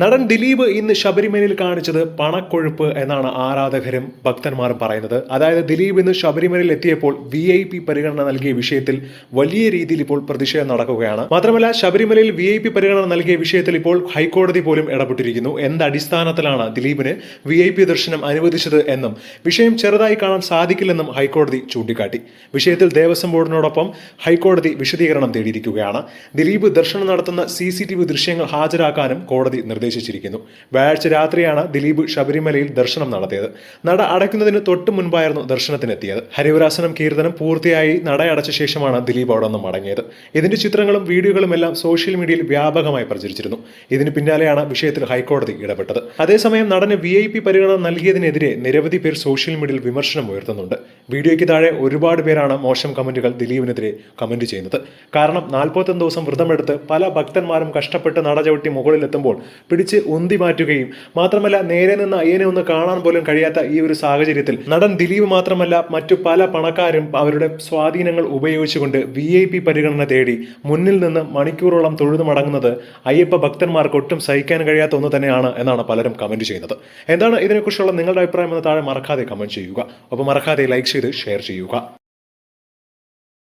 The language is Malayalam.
നടൻ ദിലീപ് ഇന്ന് ശബരിമലയിൽ കാണിച്ചത് പണക്കൊഴുപ്പ് എന്നാണ് ആരാധകരും ഭക്തന്മാരും പറയുന്നത്. അതായത് ദിലീപ് ഇന്ന് ശബരിമലയിൽ എത്തിയപ്പോൾ വി ഐ പി പരിഗണന നൽകിയ വിഷയത്തിൽ വലിയ രീതിയിൽ ഇപ്പോൾ പ്രതിഷേധം നടക്കുകയാണ്. മാത്രമല്ല ശബരിമലയിൽ വി ഐ പി പരിഗണന നൽകിയ വിഷയത്തിൽ ഇപ്പോൾ ഹൈക്കോടതി പോലും ഇടപെട്ടിരിക്കുന്നു. എന്ത് അടിസ്ഥാനത്തിലാണ് ദിലീപിന് വി ഐ പി ദർശനം അനുവദിച്ചത് എന്നും വിഷയം ചെറുതായി കാണാൻ സാധിക്കില്ലെന്നും ഹൈക്കോടതി ചൂണ്ടിക്കാട്ടി. വിഷയത്തിൽ ദേവസ്വം ബോർഡിനോടൊപ്പം ഹൈക്കോടതി വിശദീകരണം തേടിയിരിക്കുകയാണ്. ദിലീപ് ദർശനം നടത്തുന്ന സി സി ടി വി ദൃശ്യങ്ങൾ ഹാജരാക്കാനും കോടതി നിർദ്ദേശിച്ചിരിക്കുന്നു. വ്യാഴാഴ്ച രാത്രിയാണ് ദിലീപ് ശബരിമലയിൽ ദർശനം നടത്തിയത്. നട അടയ്ക്കുന്നതിന് തൊട്ട് മുൻപായിരുന്നു ദർശനത്തിനെത്തിയത്. ഹരിവരാസനം കീർത്തനം പൂർത്തിയായി നട അടച്ച ശേഷമാണ് ദിലീപ് അവിടെ നിന്ന് മടങ്ങിയത്. ഇതിന്റെ ചിത്രങ്ങളും വീഡിയോകളും എല്ലാം സോഷ്യൽ മീഡിയയിൽ വ്യാപകമായി പ്രചരിച്ചിരുന്നു. ഇതിന് പിന്നാലെയാണ് വിഷയത്തിൽ ഹൈക്കോടതി ഇടപെട്ടത്. അതേസമയം നടന് വി ഐ പി പരിഗണന നൽകിയതിനെതിരെ നിരവധി പേർ സോഷ്യൽ മീഡിയയിൽ വിമർശനം ഉയർത്തുന്നുണ്ട്. വീഡിയോയ്ക്ക് താഴെ ഒരുപാട് പേരാണ് മോശം കമന്റുകൾ ദിലീപിനെതിരെ കമന്റ് ചെയ്യുന്നത്. കാരണം നാൽപ്പത്തൊന്ന് ദിവസം വ്രതമെടുത്ത് പല ഭക്തന്മാരും കഷ്ടപ്പെട്ട് നട ചവിട്ടി മുകളിലെത്തുമ്പോൾ പിടിച്ച് ഉന്തി മാറ്റുകയും. മാത്രമല്ല നേരെ നിന്ന് അയ്യനെ ഒന്ന് കാണാൻ പോലും കഴിയാത്ത ഈ ഒരു സാഹചര്യത്തിൽ നടൻ ദിലീപ് മാത്രമല്ല മറ്റു പല പണക്കാരും അവരുടെ സ്വാധീനങ്ങൾ ഉപയോഗിച്ചുകൊണ്ട് വി ഐ പി പരിഗണന തേടി മുന്നിൽ നിന്ന് മണിക്കൂറോളം തൊഴുതു മടങ്ങുന്നത് അയ്യപ്പ ഭക്തന്മാർക്ക് ഒട്ടും സഹിക്കാൻ കഴിയാത്ത ഒന്ന് തന്നെയാണ് എന്നാണ് പലരും കമന്റ് ചെയ്യുന്നത്. എന്താണ് ഇതിനെക്കുറിച്ചുള്ള നിങ്ങളുടെ അഭിപ്രായം എന്ന് താഴെ മറക്കാതെ കമന്റ് ചെയ്യുക. ഒപ്പം മറക്കാതെ ലൈക്ക് ചെയ്ത് ഷെയർ ചെയ്യുക.